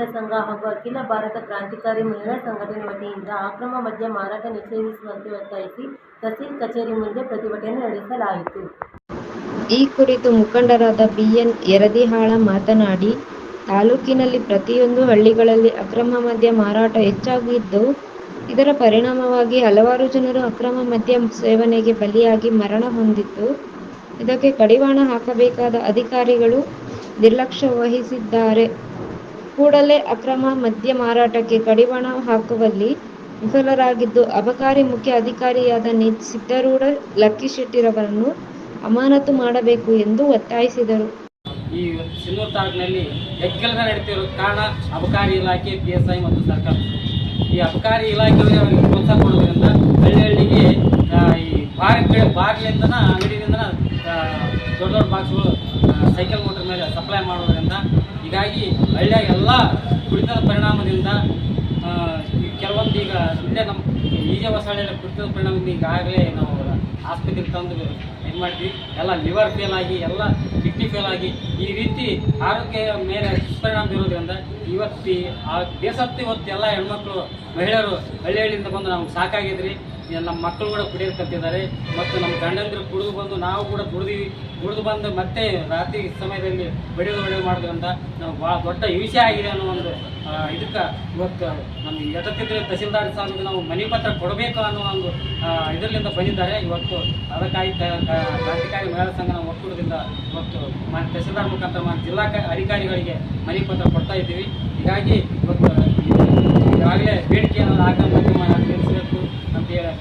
ರಹಿತ ಸಂಘ ಹಾಗೂ ಅಖಿಲ ಭಾರತ ಕ್ರಾಂತಿಕಾರಿ ಮಹಿಳಾ ಸಂಘಟನೆ ವತಿಯಿಂದ ಅಕ್ರಮ ಮದ್ಯ ಮಾರಾಟ ನಿಷೇಧಿಸುವಂತೆ ಒತ್ತಾಯಿಸಿ ತಹಸೀಲ್ ಕಚೇರಿ ಮುಂದೆ ಪ್ರತಿಭಟನೆ ನಡೆಸಲಾಯಿತು. ಈ ಕುರಿತು ಮುಖಂಡರಾದ ಬಿಎನ್ ಯರದಿಹಾಳ ಮಾತನಾಡಿ, ತಾಲೂಕಿನಲ್ಲಿ ಪ್ರತಿಯೊಂದು ಹಳ್ಳಿಗಳಲ್ಲಿ ಅಕ್ರಮ ಮದ್ಯ ಮಾರಾಟ ಹೆಚ್ಚಾಗಿದ್ದು, ಇದರ ಪರಿಣಾಮವಾಗಿ ಹಲವಾರು ಜನರು ಅಕ್ರಮ ಮದ್ಯ ಸೇವನೆಗೆ ಬಲಿಯಾಗಿ ಮರಣ ಹೊಂದಿದ್ದು, ಇದಕ್ಕೆ ಕಡಿವಾಣ ಹಾಕಬೇಕಾದ ಅಧಿಕಾರಿಗಳು ನಿರ್ಲಕ್ಷ್ಯ ವಹಿಸಿದ್ದಾರೆ. ಕೂಡಲೇ ಅಕ್ರಮ, ಮದ್ಯ ಮಾರಾಟಕ್ಕೆ ಕಡಿವಾಣ ಹಾಕುವಲ್ಲಿ ವಿಫಲರಾಗಿದ್ದು, ಅಬಕಾರಿ ಮುಖ್ಯ ಅಧಿಕಾರಿಯಾದ ನಿ ಲಕ್ಕಿ ಶೆಟ್ಟಿರವರನ್ನು ಅಮಾನತು ಮಾಡಬೇಕು ಎಂದು ಒತ್ತಾಯಿಸಿದರು. ಈ ಸಿನ್ನೂರು ತಾಲೂಕಿನಲ್ಲಿ ಹೆಚ್ಚೆಲಸ ನಡೀತಿರೋ ಕಾರಣ ಅಬಕಾರಿ ಇಲಾಖೆ ಪಿ ಎಸ್ ಐ ಮತ್ತು ಸರ್ಕಾರ. ಈ ಅಬಕಾರಿ ಇಲಾಖೆಯವರಿಗೆ ಅವರಿಗೆ ಪ್ರೋತ್ಸಾಹ ಕೊಡೋದ್ರಿಂದ ಹಳ್ಳಿ ಹಳ್ಳಿಗೆ ಈ ಬಾರ್ ಬಾರ್ಲಿಂದನ ಅಂಗಡಿಯಿಂದ ದೊಡ್ಡ ದೊಡ್ಡ ಬಾಕ್ಸ್ಗಳು ಸೈಕಲ್ ಮೋಟರ್ ಮೇಲೆ ಸಪ್ಲೈ ಮಾಡೋದ್ರಿಂದ ಹೀಗಾಗಿ ಹಳ್ಳಿಯ ಎಲ್ಲ ಕುಡಿತದ ಪರಿಣಾಮದಿಂದ ಕೆಲವೊಂದು ಈಗ ಇಲ್ಲೇ ನಮ್ಮ ಈಜೆ ಹೊಸಳ್ಳಿಯಲ್ಲಿ ಕುಡಿತದ ಪರಿಣಾಮದಿಂದ ಈಗಾಗಲೇ ನಾವು ಆಸ್ಪತ್ರೆಗೆ ತಂದು ಏನು ಮಾಡ್ತೀವಿ. ಎಲ್ಲ ಲಿವರ್ ಫೇಲ್ ಆಗಿ, ಎಲ್ಲ ಕಿಡ್ನಿ ಫೇಲ್ ಆಗಿ ಈ ರೀತಿ ಆರೋಗ್ಯ ಮೇಲೆ ದುಷ್ಪರಿಣಾಮ ಬೀರೋದ್ರಿಂದ ಇವತ್ತು ಆ ದೇಶತ್ತು ಇವತ್ತು ಎಲ್ಲ ಹೆಣ್ಮಕ್ಳು, ಮಹಿಳೆಯರು ಹಳ್ಳಿ ಹಳ್ಳಿಯಿಂದ ಬಂದು ನಮ್ಗೆ ಸಾಕಾಗಿದ್ರಿ. ನಮ್ಮ ಮಕ್ಕಳು ಕೂಡ ಕುಡಿಯೋದು ಕಲ್ತಿದ್ದಾರೆ ಮತ್ತು ನಮ್ಮ ಗಂಡಂದ್ರು ಕುಡಿದು ಬಂದು ನಾವು ಕೂಡ ದುಡಿದೀವಿ ದುಡಿದು ಬಂದು ಮತ್ತೆ ರಾತ್ರಿ ಸಮಯದಲ್ಲಿ ಬಡಿಯೋದು ಬಡಿಯೋದು ಮಾಡೋದ್ರಿಂದ ನಾವು ಭಾಳ ದೊಡ್ಡ ವಿಷಯ ಆಗಿದೆ ಅನ್ನೋ ಒಂದು ಇದಕ್ಕೆ ಇವತ್ತು ನಮ್ಮ ಎಟತ್ತಿದ್ರೆ ತಹಸೀಲ್ದಾರ್ ಸ್ವಾಮಿಗೆ ನಾವು ಮನೆ ಪತ್ರ ಕೊಡಬೇಕು ಅನ್ನೋ ಒಂದು ಇದರಿಂದ ಬಂದಿದ್ದಾರೆ. ಇವತ್ತು ಅದಕ್ಕಾಗಿ ಅಧಿಕಾರಿ ಮಹಿಳಾ ಸಂಘ ನಾವು ಒಕ್ಕೂಟದಿಂದ ಇವತ್ತು ತಹಸೀಲ್ದಾರ್ ಮುಖಾಂತರ ಮಾ, ಜಿಲ್ಲಾ ಅಧಿಕಾರಿಗಳಿಗೆ ಮನೆ ಪತ್ರ ಕೊಡ್ತಾ ಇದ್ದೀವಿ. ಹೀಗಾಗಿ ಇವತ್ತು ಈಗಾಗಲೇ ಬೇಡಿಕೆಯನ್ನು ಹೇಳಿ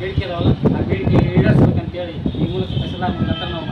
ಬೇಡಿಕೆ ಇದಾವಲ್ಲ ಆ ಬೇಡಿಕೆ ಈಡೇರಿಸ್ಬೇಕಂತೇಳಿ ಈ ಮೂಲಕ ತಹಸೀಲ್ದಾರ್ ನಾವು